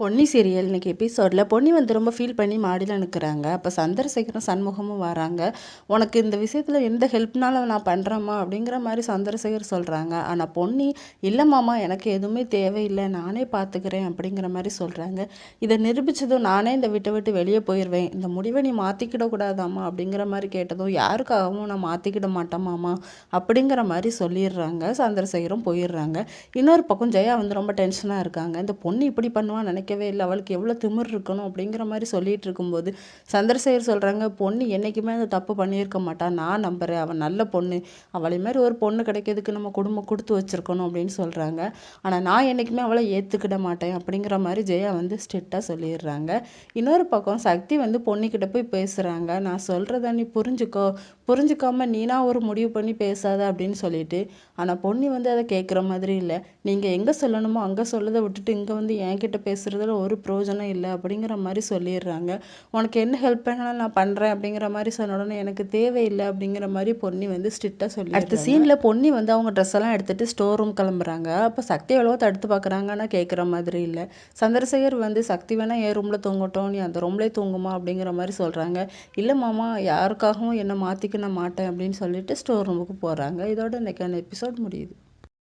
Ponni serial இன்னைக்கு எபிசோடில் பொன்னி வந்து ரொம்ப ஃபீல் பண்ணி மாடியில் நிற்கிறாங்க அப்போ சந்திரசேகரும் சண்முகமும் வராங்க. உனக்கு இந்த விஷயத்தில் எந்த ஹெல்ப்னாலும் நான் பண்ணுறேம்மா அப்படிங்கிற மாதிரி சந்திரசேகர் சொல்கிறாங்க ஆனால் பொன்னி இல்லை மாமா எனக்கு எதுவுமே தேவையில்லை. நானே பார்த்துக்கிறேன் அப்படிங்கிற மாதிரி சொல்கிறாங்க இதை நிரூபித்ததும் நானே இந்த விட்டு விட்டு வெளியே போயிடுவேன் இந்த முடிவை நீ மாற்றிக்கிடக்கூடாதாம்மா அப்படிங்கிற மாதிரி கேட்டதும் யாருக்காகவும் நான் மாற்றிக்கிட மாட்டேன் அப்படிங்கிற மாதிரி சொல்லிடுறாங்க. சந்திரசேகரும் போயிடுறாங்க. இன்னொரு பக்கம் ஜெயா வந்து ரொம்ப டென்ஷனாக இருக்காங்க. இந்த பொண்ணு இப்படி பண்ணுவான்னு நினைக்க நினைக்கவே இல்லை. அவளுக்கு எவ்வளோ திமிர் இருக்கணும் அப்படிங்கிற மாதிரி சொல்லிட்டு இருக்கும்போது சந்திரசேகர் சொல்கிறாங்க பொண்ணு என்றைக்குமே அந்த தப்பு பண்ணியிருக்க மாட்டான் நான் நம்புகிறேன் அவன் நல்ல பொண்ணு. அவளை மாதிரி ஒரு பொண்ணு கிடைக்கிறதுக்கு நம்ம குடும்பம் கொடுத்து வச்சுருக்கணும் அப்படின்னு சொல்கிறாங்க ஆனால் நான் என்றைக்குமே அவளை ஏற்றுக்கிட மாட்டேன் அப்படிங்கிற மாதிரி ஜெயா வந்து ஸ்ட்ரிக்டாக சொல்லிடுறாங்க. இன்னொரு பக்கம் சக்தி வந்து பொண்ணுக்கிட்ட போய் பேசுகிறாங்க நான் சொல்கிறத நீ புரிஞ்சுக்கோ. புரிஞ்சுக்காமல் நீனா ஒரு முடிவு பண்ணி பேசாத அப்படின்னு சொல்லிட்டு. ஆனால் பொண்ணு வந்து அதை கேட்குற மாதிரி இல்லை. நீங்கள் எங்கே சொல்லணுமோ அங்கே சொல்லதை விட்டுட்டு இங்கே வந்து என்கிட்ட பேசுகிறது பண்ணுறதுல ஒரு பிரயோஜனம் இல்லை அப்படிங்கிற மாதிரி சொல்லிடுறாங்க. உனக்கு என்ன ஹெல்ப் வேணாலும் நான் பண்ணுறேன் அப்படிங்கிற மாதிரி சொன்ன உடனே எனக்கு தேவையில்லை அப்படிங்கிற மாதிரி பொன்னி வந்து ஸ்ட்ரிக்டாக சொல்லி அடுத்த சீனில் பொன்னி வந்து அவங்க ட்ரெஸ் எல்லாம் எடுத்துகிட்டு ஸ்டோர் ரூம் கிளம்புறாங்க. அப்போ சக்தி எவ்வளோ தடுத்து பார்க்குறாங்க ஆனால் கேட்குற மாதிரி இல்லை. சந்திரசேகர் வந்து சக்தி வேணால் என் ரூமில் தூங்கட்டும் நீ அந்த ரூம்லேயே தூங்குமா அப்படிங்கிற மாதிரி சொல்கிறாங்க இல்லை மாமா யாருக்காகவும் என்னை மாற்றிக்க நான் மாட்டேன் அப்படின்னு சொல்லிட்டு ஸ்டோர் ரூமுக்கு போகிறாங்க இதோட இன்றைக்கான எபிசோட் முடியுது.